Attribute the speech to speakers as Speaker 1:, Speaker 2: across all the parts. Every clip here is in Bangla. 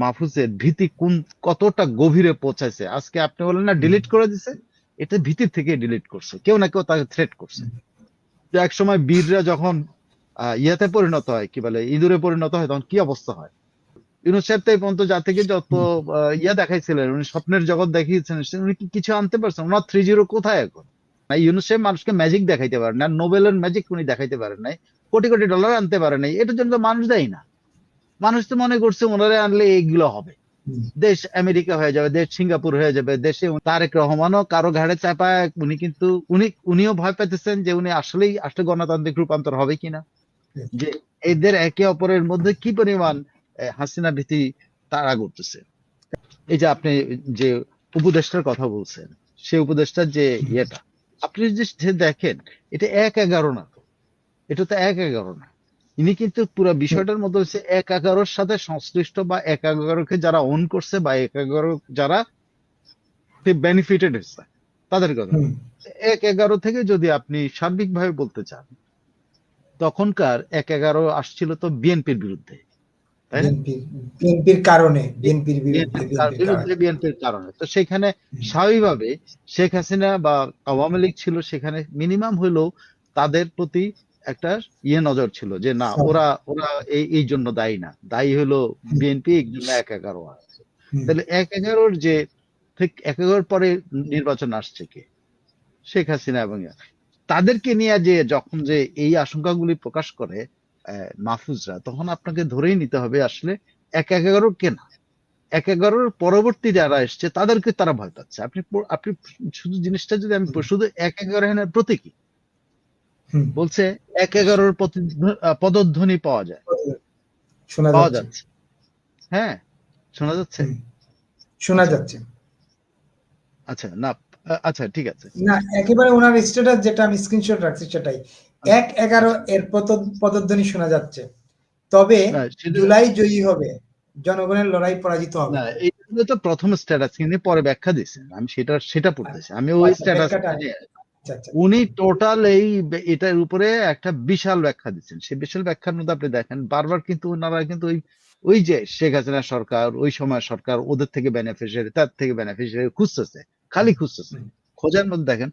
Speaker 1: মাহফুজের ভীতি কোন, কতটা গভীরে পৌঁছাইছে? আজকে আপনি বলেন না ডিলিট করে দিছে, এটা ভীতির থেকে ডিলিট করছে। কেউ না কেউ তাকে থ্রেট করছে। যে এক সময় বীররা যখন ইয়াতে পরিণত হয়, কি বলে, ইঁদুরে পরিণত হয়, তখন কি অবস্থা হয়? তো পর্যন্ত যা থেকে যত ইয়া দেখাইছিলেন, উনি স্বপ্নের জগৎ দেখিয়েছেন উনি কিছু আনতে পারছেন? ওনার থ্রি জিরো কোথায় এখন? না, ইউনুস মানুষকে ম্যাজিক দেখাইতে পারেন, না, নোবেলের ম্যাজিক উনি দেখাইতে পারেন নাই, কোটি কোটি ডলার আনতে পারেন নাই, এটার জন্য তো মানুষ দেয় না। মানুষ তো মনে করছে ওনারা আনলে এইগুলো হবে। দেশ আমেরিকা হয়ে যাবে দেশ সিঙ্গাপুর হয়ে যাবে দেশে তারেক রহমানও কারও ঘাড়ে চাপায় উনি কিন্তু উনি উনিও ভয় পেতেছেন যে উনি আসলেই আসলে গণতান্ত্রিক রূপান্তর হবে কিনা। যে এদের একে অপরের মধ্যে কি পরিমাণ হাসিনা ভীতি তারা করতেছে। এই যে আপনি যে উপদেষ্টার কথা বলছেন সেই উপদেষ্টার যে ইয়েটা আপনি যে যে দেখেন এটা এক এগারো না তো এটা তো এক এগারো না। ইনি কিন্তু পুরো বিষয়টার মধ্যে হচ্ছে এক এগারোর সাথে সংশ্লিষ্ট বা এক এগারোকে যারা ওন করছে বা এক এগারো যারা বেনিফিটেড হচ্ছে তাদের কথা। এক এগারো থেকে যদি আপনি সার্বিকভাবে বলতে চান তখনকার এক এগারো আসছিল তো বিএনপির বিরুদ্ধে তাই না?
Speaker 2: বিএনপির কারণে বিএনপির বিরুদ্ধে
Speaker 1: বিএনপির
Speaker 2: কারণে।
Speaker 1: তো সেখানে স্বাভাবিকভাবে শেখ হাসিনা বা আওয়ামী লীগ ছিল সেখানে মিনিমাম হইলেও তাদের প্রতি একটা ইয়ে নজর ছিল যে না ওরা ওরা এই এই জন্য দায়ী না। দায়ী হলো বিএনপি এই জন্য এক এগারো তাহলে এক এগারোর যে ঠিক এক এগারোর পরে নির্বাচন আসছে কে? শেখ হাসিনা এবং তাদেরকে নিয়ে যে যখন যে এই আশঙ্কাগুলি প্রকাশ করে মাহফুজরা তখন আপনাকে ধরেই নিতে হবে আসলে এক এগারো কে না? এক এগারোর পরবর্তী যারা এসছে তাদেরকে তারা ভয় পাচ্ছে। আপনি আপনি শুধু জিনিসটা যদি আমি শুধু এক এগারো হেনের প্রতীকী। বলছে এক এগারোর পদধ্বনি পাওয়া যায়।
Speaker 2: শোনা
Speaker 1: পাওয়া
Speaker 2: যাচ্ছে।
Speaker 1: হ্যাঁ শোনা যাচ্ছে?
Speaker 2: শোনা যাচ্ছে।
Speaker 1: আচ্ছা না আচ্ছা ঠিক আছে।
Speaker 2: না একেবারে ওনার স্ট্যাটাস যেটা আমি স্ক্রিনশট রাখছি সেটাই। এক এগারো এর পদধ্বনি শোনা যাচ্ছে। তবে জুলাই জয়ী হবে। জনগণের লড়াই পরাজিত হবে।
Speaker 1: না এইগুলো তো প্রথম স্ট্যাটাস কিন্তু পরে ব্যাখ্যা দিয়েছেন। আমি সেটা সেটা পড়তেছি। আমি ওই
Speaker 2: আচ্ছা,
Speaker 1: স্ট্যাটাস
Speaker 2: আচ্ছা আচ্ছা
Speaker 1: উনি টোটাল এই এটার উপরে একটা বিশাল ব্যাখ্যা দিচ্ছেন। সেই বিশাল ব্যাখ্যার মধ্যে আপনি দেখেন বারবার কিন্তু ওনারা কিন্তু ওই ওই যে শেখ হাসিনা সরকার ওই সময় সরকার ওদের থেকে বেনিফিশিয়ারি তার থেকে বেনিফিশিয়ারি খুঁজতেছে খালি খুঁজতেছে। খোঁজার মধ্যে দেখেন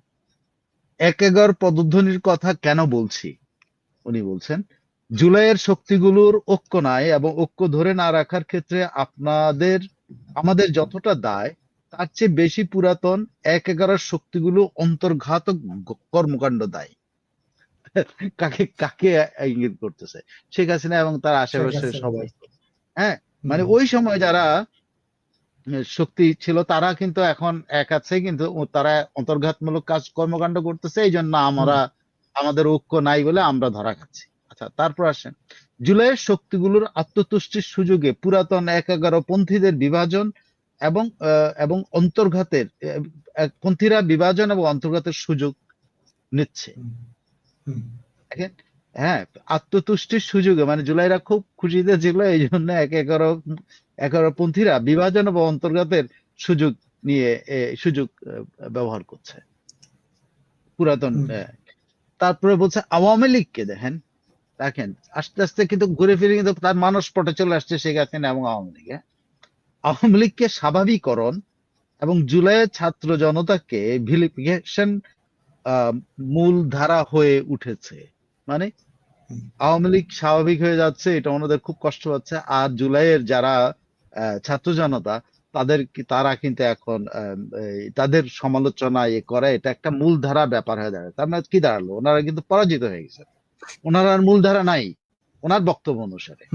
Speaker 1: এক এগারো পদধ্বনির কথা কেন বলছি? উনি বলছেন জুলাইয়ের শক্তিগুলোর ঐক্য নাই এবং ঐক্য ধরে না রাখার ক্ষেত্রে আপনাদের আমাদের যতটা দায় তার চেয়ে বেশি পুরাতন এক এগারোর শক্তিগুলো অন্তর্ঘাতক কর্মকাণ্ড দায়ী। কাকে কাকে ইঙ্গিত করতেছে? শেখ হাসিনা এবং তার আশেপাশে সবাই। হ্যাঁ মানে ওই সময় যারা শক্তি ছিল তারা কিন্তু এখন এক আছে কিন্তু তারা অন্তর্ঘাতমূলক কাজ কর্মকাণ্ড করতেছে এই জন্য আমরা আমাদের ঐক্য নাই বলে আমরা ধরা খাচ্ছি। আচ্ছা তারপর আসেন। জুলাইয়ের শক্তিগুলোর আত্মতুষ্টির সুযোগে পুরাতন এক এগারো পন্থীদের বিভাজন এবং আহ, এবং অন্তর্ঘাতের পন্থীরা বিভাজন এবং অন্তর্ঘাতের সুযোগ নিচ্ছে। হ্যাঁ আত্মতুষ্টির সুযোগে মানে জুলাইরা খুব খুশিতে ছিল এই জন্য এক এগারো এগারো পন্থীরা বিভাজন এবং অন্তর্ঘাতের সুযোগ নিয়ে সুযোগ ব্যবহার করছে। পুরাতন তারপরে বলছে আওয়ামী লীগকে দেখেন দেখেন আস্তে আস্তে কিন্তু ঘুরে ফিরে কিন্তু তার মানুষ পটে চলে আসছে শেখ হাসিনা এবং আওয়ামী লীগ হ্যাঁ? আওয়ামী লীগকে স্বাভাবিকরণ এবং জুলাইয়ের ছাত্র জনতাকে ভিলিফিকেশন মূল ধারা হয়ে উঠেছে। মানে আওয়ামী লীগ স্বাভাবিক হয়ে যাচ্ছে, এটা ওনাদের খুব কষ্ট হচ্ছে। আর জুলাইয়ের যারা ছাত্র জনতা, তাদের তারা কিন্তু এখন তাদের সমালোচনা এ করে, এটা একটা মূলধারা ব্যাপার হয়ে দাঁড়ায়। তার মানে কি দাঁড়াল? ওনারা কিন্তু পরাজিত হয়ে গেছে। ওনার আর মূলধারা নাই। ওনার বক্তব্য অনুসারে।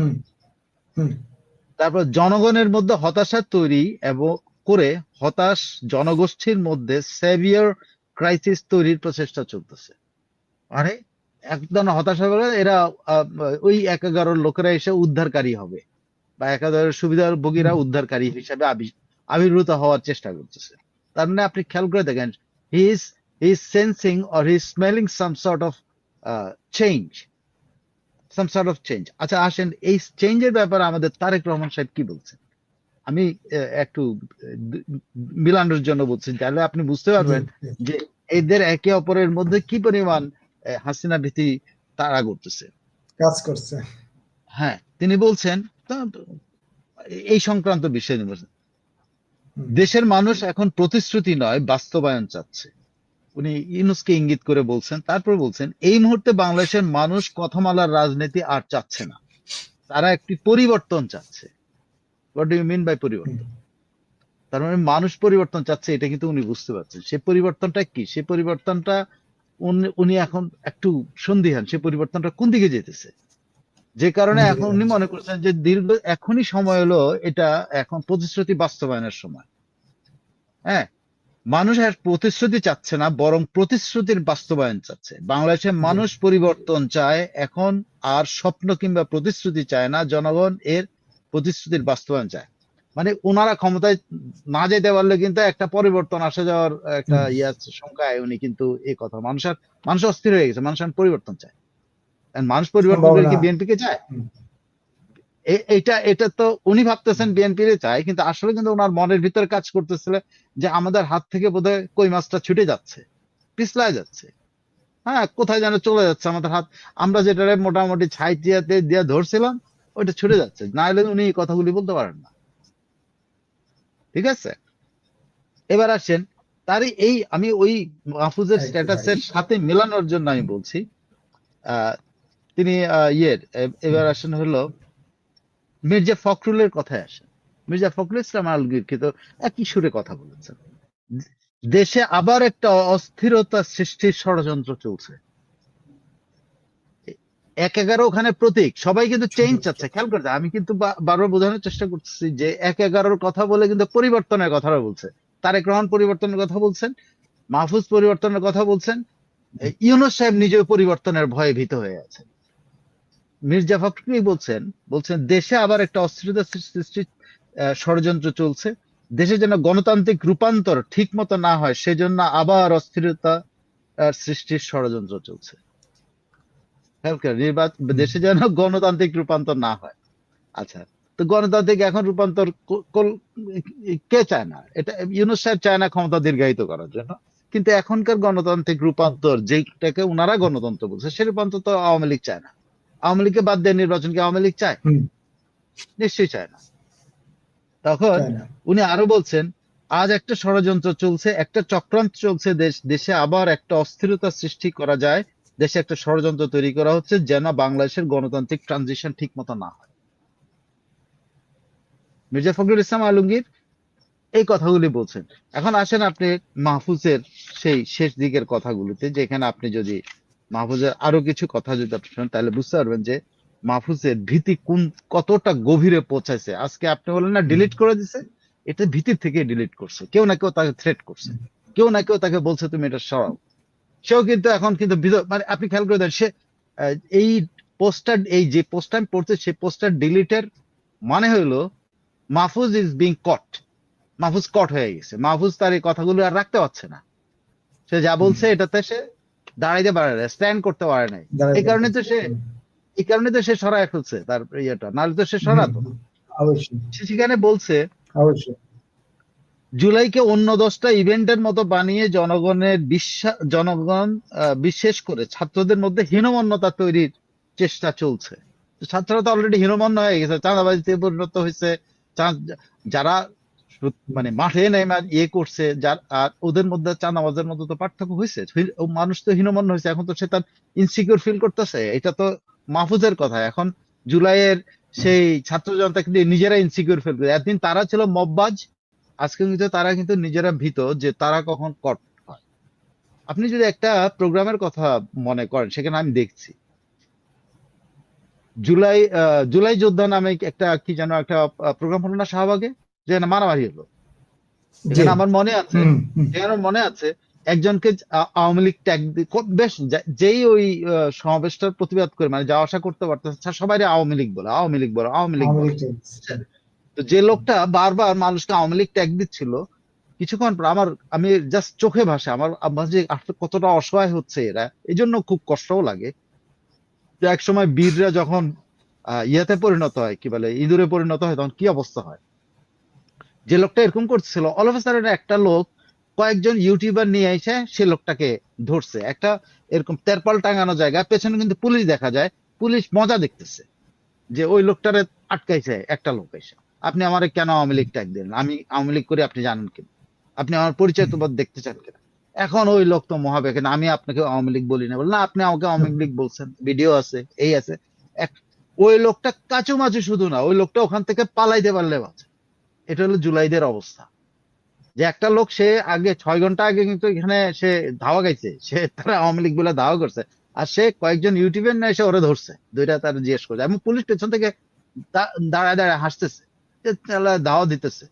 Speaker 1: তারপর জনগণের মধ্যে হতাশা তৈরি এবং করে হতাশ জনগোষ্ঠীর মধ্যে সেভিয়ার ক্রাইসিস তৈরির প্রচেষ্টা চলতেছে। আরে একদম হতাশা বলে এরা ওই এক এগারোর লোকেরা এসে উদ্ধারকারী হবে বা এক এগারোর সুবিধাভোগীরা
Speaker 2: হুম।
Speaker 1: উদ্ধারকারী হিসাবে আবি- আবির্ভূত হওয়ার চেষ্টা করতেছে। তার মানে আপনি খেয়াল করে দেখেন he is he is sensing or he smelling some sort of change some sort of change আচ্ছা আসেন এই চেঞ্জের ব্যাপারে আমাদের তারেক রহমান সাহেব কি বলছেন? আমি একটু মিলানোর জন্য বলছি তাহলে আপনি বুঝতে পারবেন যে এদের একে অপরের মধ্যে কি পরিমাণ হাসিনা ভীতি তারা করতেছে।
Speaker 2: কাজ করছে।
Speaker 1: হ্যাঁ তিনি বলছেন এই সংক্রান্ত বিষয়। দেশের মানুষ এখন প্রতিশ্রুতি নয় বাস্তবায়ন চাচ্ছে। উনি ইউনুসকে ইঙ্গিত করে বলছেন তারপর বলছেন এই মুহূর্তে বাংলাদেশের মানুষ কথামালার রাজনীতি আর চাচ্ছে না। তারা একটি পরিবর্তন চাচ্ছে। What do you mean by পরিবর্তন? তার মানে মানুষ পরিবর্তন চাচ্ছে এটা কিন্তু উনি বুঝতে পারছেন। সে পরিবর্তনটা কি? সে পরিবর্তনটা উনি- উনি এখন একটু সন্দিহান সে পরিবর্তনটা কোন দিকে যেতেছে? যে কারণে এখন উনি মনে করছেন যে দীর্ঘ এখনই সময় হলো এটা এখন প্রতিশ্রুতি বাস্তবায়নের সময়। হ্যাঁ? মানুষ আর প্রতিশ্রুতি চাচ্ছে না বরং প্রতিশ্রুতির বাস্তবায়ন চাচ্ছে। বাংলাদেশের মানুষ পরিবর্তন চায় এখন আর স্বপ্ন কিংবা প্রতিশ্রুতি চায় না জনগণ এর প্রতিশ্রুতির বাস্তবায়ন চায়। মানে ওনারা ক্ষমতায় না যেতে পারলে কিন্তু একটা পরিবর্তন আসা যাওয়ার একটা। ইয়া সংখ্যায় উনি কিন্তু এই কথা। মানুষ আর মানুষ অস্থির হয়ে গেছে মানুষ পরিবর্তন চায়। মানুষ পরিবর্তন কি বিএনপি কে চায়। এ- এটা এটা তো উনি ভাবতেছেন বিএনপি রে চায় কিন্তু আসলে কিন্তু ওনার মনের ভিতরে কাজ করতেছিল যে আমাদের হাত থেকে বোধহয় কই মাছটা ছুটে যাচ্ছে পিছলায় যাচ্ছে। হ্যাঁ কোথায় যেন চলে যাচ্ছে আমাদের হাত। আমরা যেটা মোটামুটি ছাই চিয়াতে দিয়ে ধরছিলাম ওইটা ছুটে যাচ্ছে। না হলে উনি এই কথাগুলি বলতে পারেন না। ঠিক আছে? এবার আসেন তারই এই আমি ওই মাহফুজের। স্ট্যাটাসের সাথে মেলানোর জন্য আমি বলছি আহ, তিনি ইয়ের এবার আসেন হলো মির্জা ফখরুলের কথায় আসেন মির্জা ফখরুল ইসলাম আলমগীর কিন্তু একই সুরে কথা বলেছেন। দেশে আবার একটা অস্থিরতা সৃষ্টির ষড়যন্ত্র চলছে। এক এগারো ওখানে প্রতীক সবাই কিন্তু চেঞ্জ চাচ্ছে। খেয়াল করছে আমি কিন্তু বারবার বোঝানোর চেষ্টা করছি যে এক এগারোর কথা বলে কিন্তু পরিবর্তনের কথাটা বলছে। তারেক রহমান পরিবর্তনের কথা বলছেন মাহফুজ পরিবর্তনের কথা বলছেন। ইউনুস সাহেব নিজেও পরিবর্তনের ভয়ে ভীত হয়ে আছেন। মির্জা ফখরুল বলছেন বলছেন দেশে আবার একটা অস্থিরতা সৃষ্টির ষড়যন্ত্র চলছে। দেশে যেন গণতান্ত্রিক রূপান্তর ঠিক মতো না হয় সেজন্য আবার অস্থিরতা সৃষ্টির ষড়যন্ত্র চলছে। নির্বাচন দেশে যেন গণতান্ত্রিক রূপান্তর না হয়। আচ্ছা তো গণতান্ত্রিক এখন রূপান্তর কে চায় না? এটা ইউনুস সাহেব চায় না ক্ষমতা দীর্ঘায়িত করার জন্য। কিন্তু এখনকার গণতান্ত্রিক রূপান্তর যেটাকে ওনারা গণতন্ত্র বলছে সে রূপান্তর তো আওয়ামী লীগ চায় না। আওয়ামী লীগকে বাদ দিয়ে নির্বাচন কি আওয়ামী লীগ চায়? নিশ্চয়ই চায় না। তখন উনি আরও বলছেন আজ একটা ষড়যন্ত্র চলছে একটা চক্রান্ত চলছে দেশ দেশে আবার একটা অস্থিরতা সৃষ্টি করা যায় দেশে একটা ষড়যন্ত্র তৈরি করা হচ্ছে যেন বাংলাদেশের গণতান্ত্রিক ট্রানজিশন ঠিক মতো না হয়। মির্জা ফখরুল ইসলাম আলমগীর এই কথাগুলি বলছেন। এখন আসেন আপনি মাহফুজের সেই শেষ দিকের কথাগুলিতে যেখানে আপনি যদি মাহফুজের আরও কিছু কথা যদি আপনি শোনেন তাহলে বুঝতে পারবেন যে মাহফুজের ভীতি কোন কতটা গভীরে পৌঁছাইছে। আজকে আপনি বলেন না ডিলিট করে দিছে এটা ভীতির থেকে ডিলিট করছে। কেউ না কেউ তাকে থ্রেট করছে। কেউ না কেউ তাকে বলছে তুমি এটা সরাও। সেও কিন্তু এখন কিন্তু মানে আপনি খেয়াল করে দেন সে এই পোস্টার এই যে পোস্টার আমি পড়তে সেই পোস্টার ডিলিটের মানে হলো Mahfuz is being caught Mahfuz caught হয়ে গেছে। মাহফুজ তার এই কথাগুলো আর রাখতে পারছে না। সে যা বলছে এটাতে সে দাঁড়াইতে পারে না স্ট্যান্ড করতে পারে নাই। এই কারণে তো সে এই কারণে তো সে সরায় ফেলছে তার ইয়েটা নাহলে তো সে সরাতো। সে সেখানে বলছে জুলাইকে অন্য দশটা ইভেন্টের মতো বানিয়ে জনগণের বিশ্বাস জনগণ বিশেষ করে ছাত্রদের মধ্যে হীনমন্যতা তৈরির চেষ্টা চলছে। ছাত্ররা তো অলরেডি হীনমন্য হয়ে গেছে চাঁদাবাজিতে পরিণত হয়েছে। যারা মানে মাঠে নেমে ইয়ে করছে, যার, আর ওদের মধ্যে চাঁদাবাজের মধ্যে তো পার্থক্য হয়েছে মানুষ তো হীনমন্য হয়েছে এখন তো সে তার ইনসিকিউর ফিল করতেছে। এটা তো মাহফুজের কথা। এখন জুলাইয়ের সেই ছাত্র জনতাকে দিয়ে নিজেরা ইনসিকিউর ফিল করে। একদিন তারা ছিল মববাজ, আজকে কিন্তু তারা কিন্তু নিজেরা ভীত যে তারা কখন কট হয়। আপনি যদি একটা প্রোগ্রামের কথা মনে করেন, সেখানে আমি দেখছি। জুলাই জুলাই যোদ্ধা নামে একটা কি যেন একটা প্রোগ্রাম হলো না শাহবাগে? যেখানে মারামারি হলো। আমার মনে আছে মনে আছে একজনকে আওয়ামী লীগ ট্যাগ বেশ যেই ওই সমাবেশটার প্রতিবাদ করে মানে যাওয়া আসা করতে পারতেছে সবাই আওয়ামী লীগ বলে আওয়ামী লীগ বলে আওয়ামী লীগ বলে। তো যে লোকটা বারবার মানুষকে আওয়ামী লীগ ট্যাগ দিচ্ছিল কিছুক্ষণ পর আমার আমি জাস্ট চোখে ভাসে আমার যে কতটা অসহায় হচ্ছে এরা এই জন্য খুব কষ্টও লাগে। যে এক সময় বীররা যখন ইয়াতে পরিণত হয় কি বলে ইঁদুরে পরিণত হয় তখন কি অবস্থা হয়? যে লোকটা এরকম করছিল অল অফ একটা লোক কয়েকজন ইউটিউবার নিয়ে এসে সে লোকটাকে ধরছে। একটা এরকম তেরপাল টাঙানো জায়গা, পেছনে কিন্তু পুলিশ দেখা যায়, পুলিশ মজা দেখতেছে যে ওই লোকটারে আটকাইছে একটা লোক এসে। আপনি আমারে কেন আওয়ামী লীগ ট্যাগ দিলেন? আমি আওয়ামী লীগ করে, আপনি জানেন কিনা? আপনি আমার পরিচয় তোমার দেখতে চান কিনা? এখন ওই লোক তো মহাবেকেন আমি আপনাকে আওয়ামী লীগ বলি না বল না, আপনি আমাকে আওয়ামী লীগ বলছেন ভিডিও আছে, এই আছে। ওই লোকটা কাচু মাচু শুধু না, ওই লোকটা ওখান থেকে পালাইতে পারলে বাঁচে। এটা হলো জুলাইদের অবস্থা। যে একটা লোক সে আগে, ছয় ঘণ্টা আগে কিন্তু এখানে সে ধাওয়া গাইছে, সে তারা আওয়ামী লীগ বলে ধাওয়া করছে, আর সে কয়েকজন ইউটিউবের না এসে ওরে ধরছে, দুইটা তার জিজ্ঞেস করছে, এবং পুলিশ পেছন থেকে দাঁড়ায় দাঁড়ায় হাসতেছে, যে তাহলে ধাওয়া দিতেছে।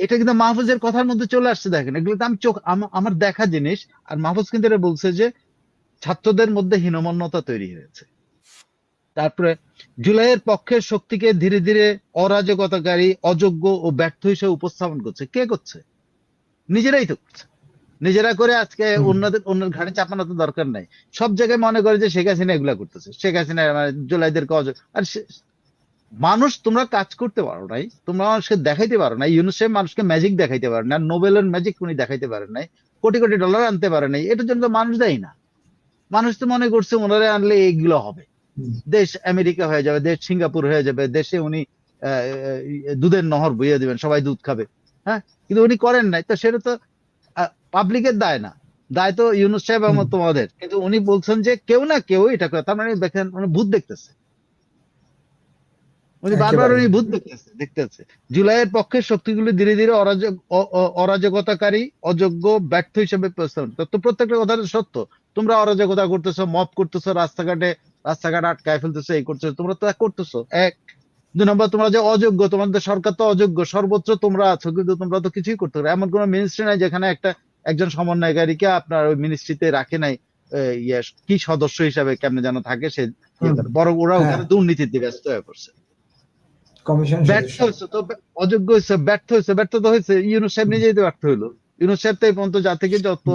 Speaker 1: এটা কিন্তু মাহফুজের কথার মধ্যে চলে আসছে, দেখেন, এগুলো তো আমি চোখ আমার দেখা জিনিস, আর মাহফুজ কিন্তু এটা বলছে যে ছাত্রদের মধ্যে হীনমন্যতা তৈরি হয়েছে। তারপরে জুলাইয়ের পক্ষের শক্তিকে ধীরে ধীরে অরাজকতাকারী অযোগ্য ও ব্যর্থ হিসেবে উপস্থাপন করছে। কে করছে? নিজেরাই তো করছে। নিজেরা করে আজকে অন্যদের অন্যের ঘাড়ে চাপানো তো দরকার নাই। সব জায়গায় মনে করে যে শেখ হাসিনা এগুলা করতেছে। শেখ হাসিনা মানে জুলাইদেরকে অযোগ্য আর মানুষ তোমরা কাজ করতে পারো নাই। তোমরা মানুষকে দেখাইতে পারো না ইউনিসেফ মানুষকে ম্যাজিক দেখাইতে পারে না নোবেলের ম্যাজিক উনি দেখাইতে পারেন নাই। কোটি কোটি ডলার আনতে পারে নাই। এটার জন্য তো মানুষ দেয় না। মানুষ তো মনে করছে ওনারা আনলে এইগুলো হবে। দেশ আমেরিকা হয়ে যাবে দেশ সিঙ্গাপুর হয়ে যাবে দেশে উনি দুধের নহর বইয়ে দিবেন সবাই দুধ খাবে। হ্যাঁ? কিন্তু উনি করেন নাই তো সেটা তো পাবলিকের দায় না। দায় তো ইউনুস সাহেব এবং তোমাদের। কিন্তু উনি বলছেন যে কেউ না কেউ এটা করে তার মানে দেখেন উনি ভূত দেখতেছে। উনি বারবার উনি ভূত দেখতেছে দেখতেছে। জুলাইয়ের পক্ষের শক্তিগুলি ধীরে ধীরে অরাজক অরাজকতাকারী অযোগ্য ব্যর্থ হিসেবে প্রস্তাবন তো প্রত্যেকটা কথা সত্য। তোমরা অরাজকতা করতেছো মপ করতেছো রাস্তাঘাটে রাস্তাঘাট আটকায় ফেলতেছে এই করতেছো তোমরা তো এক করতেছো এক দুই নম্বর তোমরা যে অযোগ্য তোমাদের সরকার তো অযোগ্য সর্বোচ্চ তোমরা আছো কিন্তু তোমরা তো কিছুই করতে পারো এমন কোন মিনিস্ট্রি নাই যেখানে একটা একজন সমন্বয়কারীকে আপনার ওই মিনিস্ট্রিতে রাখে নাই ইয়ে, কি সদস্য হিসাবে কেমনে যেন থাকে সে
Speaker 2: বড়।
Speaker 1: করে। বরং ওরা
Speaker 2: হ্যাঁ।
Speaker 1: ওখানে দুর্নীতিতে ব্যস্ত হয়ে পড়ছে ব্যর্থ হয়েছে তো অযোগ্য হয়েছে ব্যর্থ হয়েছে ব্যর্থ তো হয়েছে ইউনুস সাহেব নিজেই তো ব্যর্থ হইল ইউনুস সাহেব তো পর্যন্ত যা থেকে যত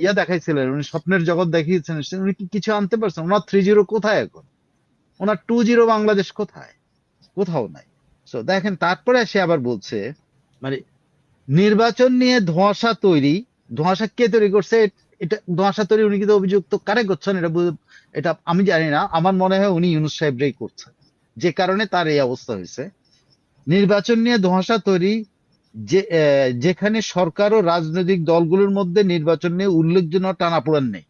Speaker 1: ইয়া দেখাইছিলেন উনি স্বপ্নের জগৎ দেখিয়েছেন উনি কি কিছু আনতে পারছেন? ওনার থ্রি জিরো কোথায় এখন? ওনার টু জিরো বাংলাদেশ কোথায়? কোথাও নাই। তো দেখেন তারপরে সে আবার বলছে মানে নির্বাচন নিয়ে ধোঁয়াশা তৈরি ধোঁয়াশা কে তৈরি করছে? এটা ধোঁয়াশা তৈরি উনি কিন্তু অভিযুক্ত কারে করছেন? এটা এটা আমি জানি না। আমার মনে হয় উনি ইউনুস সাহেবরাই করছেন। যে কারণে তার এই অবস্থা হয়েছে। নির্বাচন নিয়ে ধোঁয়াশা তৈরি যেখানে সরকার ও রাজনৈতিক দলগুলোর মধ্যে নির্বাচন নিয়ে উল্লেখজনক টানাপোড়েন নেই।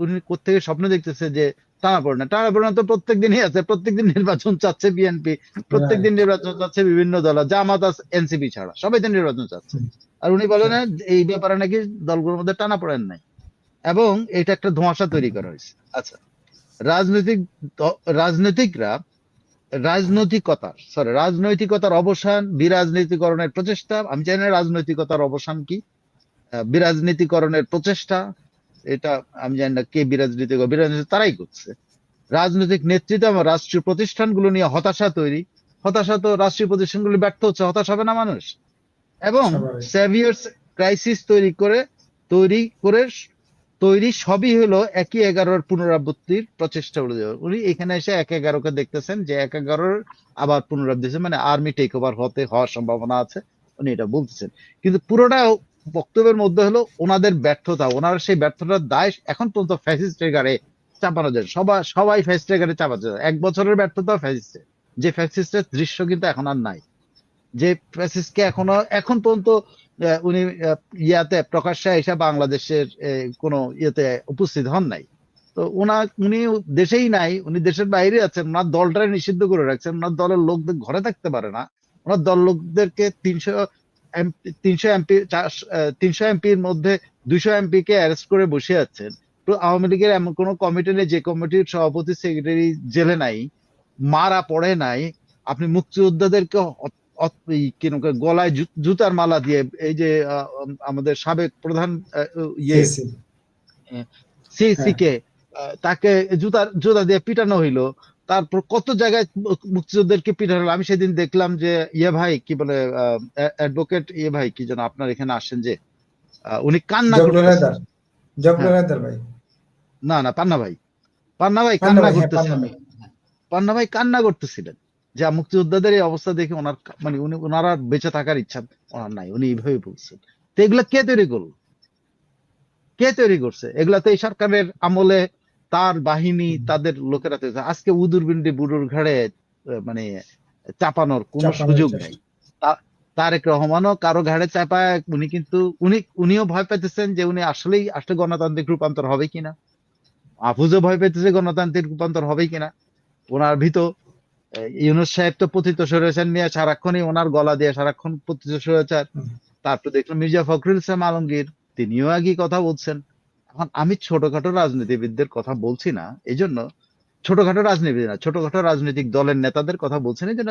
Speaker 1: উনি কোথেকে স্বপ্ন দেখতেছে যে টানাপোড়েন টানাপোড়েন তো প্রত্যেক দিনই আছে। প্রত্যেকদিন নির্বাচন চাচ্ছে বিএনপি প্রত্যেকদিন নির্বাচন চাচ্ছে বিভিন্ন দল জামাত এনসিপি ছাড়া। সবাই তো নির্বাচন চাচ্ছে। আর উনি বলেন এই ব্যাপারে নাকি দলগুলোর মধ্যে টানাপোড়েন নাই। এবং এটা একটা ধোঁয়াশা তৈরি করা হয়েছে। আচ্ছা রাজনৈতিক রাজনৈতিকরা রাজনৈতিকতার সরি রাজনৈতিকতার অবসান বিরাজনীতিকরণের প্রচেষ্টা। আমি জানি না রাজনৈতিকতার অবসান কি। বিরাজনীতিকরণের প্রচেষ্টা এটা আমি জানি না কে বিরাজনীতি বিরাজনীতি তারাই করছে। রাজনৈতিক নেতৃত্ব এবং রাষ্ট্রীয় প্রতিষ্ঠানগুলো নিয়ে হতাশা তৈরি। হতাশা তো রাষ্ট্রীয় প্রতিষ্ঠানগুলো ব্যর্থ হচ্ছে হতাশ হবে না মানুষ। এবং। সেভিয়ার্স ক্রাইসিস তৈরি করে তৈরি করে তৈরি সবই হলো একই এগারোর পুনরাবৃত্তির প্রচেষ্টা। উনি এখানে এসে এক এগারোকে দেখতেছেন যে এক এগারোর আবার পুনরাবৃত্তি মানে আর্মি টেক ওভার হতে হওয়ার সম্ভাবনা আছে, উনি এটা বলতেছেন। কিন্তু পুরোটা বক্তব্যের মধ্যে হলো ওনাদের ব্যর্থতা, ওনারা সেই ব্যর্থতার দায় এখন পর্যন্ত ফ্যাসিস্টের গাড়ে চাপানো যায়। সবাই সবাই ফ্যাসিস্টের গাড়ে চাপাতে যায়। এক বছরের ব্যর্থতা ফ্যাসিস্টের যে ফ্যাসিস্টের দৃশ্য কিন্তু এখন আর নাই। যে ফ্যাসিস্টকে এখনও, এখন পর্যন্ত উনি ইয়াতে প্রকাশ্যে এসে বাংলাদেশের কোনো ইয়েতে উপস্থিত হন নাই। তো ওনা উনি দেশেই নাই, উনি দেশের বাইরে আছেন ওনার দলটারে নিষিদ্ধ করে রাখছেন ওনার দলের লোকদের ঘরে থাকতে পারে না। ওনার দল লোকদেরকে তিনশো তিনশো এমপি তিনশো এমপির মধ্যে দুইশো এমপি কে অ্যারেস্ট করে বসে আছেন। তো আওয়ামী লীগের এমন কোনো কমিটি নেই, যে কমিটির সভাপতি, সেক্রেটারি জেলে নাই, মারা পড়ে নাই। আপনি মুক্তিযোদ্ধাদেরকে গলায় জুতার মালা দিয়ে এই যে আমাদের সাবেক প্রধান ইয়ে কে তাকে জুতার জুতা দিয়ে পিটানো হইল। তারপর কত জায়গায় মুক্তিযোদ্ধাদেরকে পিটানো হলো? আমি সেদিন দেখলাম যে ইয়ে ভাই কি বলে অ্যাডভোকেট ইয়ে ভাই কি যেন আপনার এখানে আসেন যে উনি কান্না হ্যাঁ।
Speaker 2: ভাই।
Speaker 1: না না পান্না ভাই। পান্না ভাই কান্না
Speaker 2: হ্যাঁ, ভাই।
Speaker 1: পান্না ভাই কান্না করতেছিলেন। যে মুক্তিযোদ্ধাদের এই অবস্থা দেখে ওনার মানে উনি ওনার বেঁচে থাকার ইচ্ছা ওনার নাই উনি এইভাবে বলছেন তো এগুলা কে তৈরি করল? কে তৈরি করছে? এগুলা তো এই সরকারের আমলে তার বাহিনী তাদের লোকেরা তৈরি আজকে উদুর বিন্দি বুড়ুর ঘাড়ে মানে চাপানোর কোনো সুযোগ নেই। তারেক রহমানও কারও ঘাড়ে চাপায় উনি কিন্তু উনি উনিও ভয় পেতেছেন যে উনি আসলেই আসলে গণতান্ত্রিক রূপান্তর হবে কিনা। আফুজও ভয় পেতেছে গণতান্ত্রিক রূপান্তর হবে কিনা। ওনার ভিতর ইউনুস সাহেব তো পতিত সরেছেন নিয়ে সারাক্ষণই ওনার গলা দিয়ে সারাক্ষণ পতিত
Speaker 2: সরেছেন।
Speaker 1: তারপর দেখলাম মির্জা ফখরুল ইসলাম আলমগীর তিনিও আগে কথা বলছেন এখন আমি ছোটখাটো রাজনীতিবিদদের কথা বলছি না এজন্য জন্য ছোটখাটো রাজনীতিবিদ না ছোটখাটো রাজনৈতিক দলের নেতাদের কথা বলছেন এই জন্য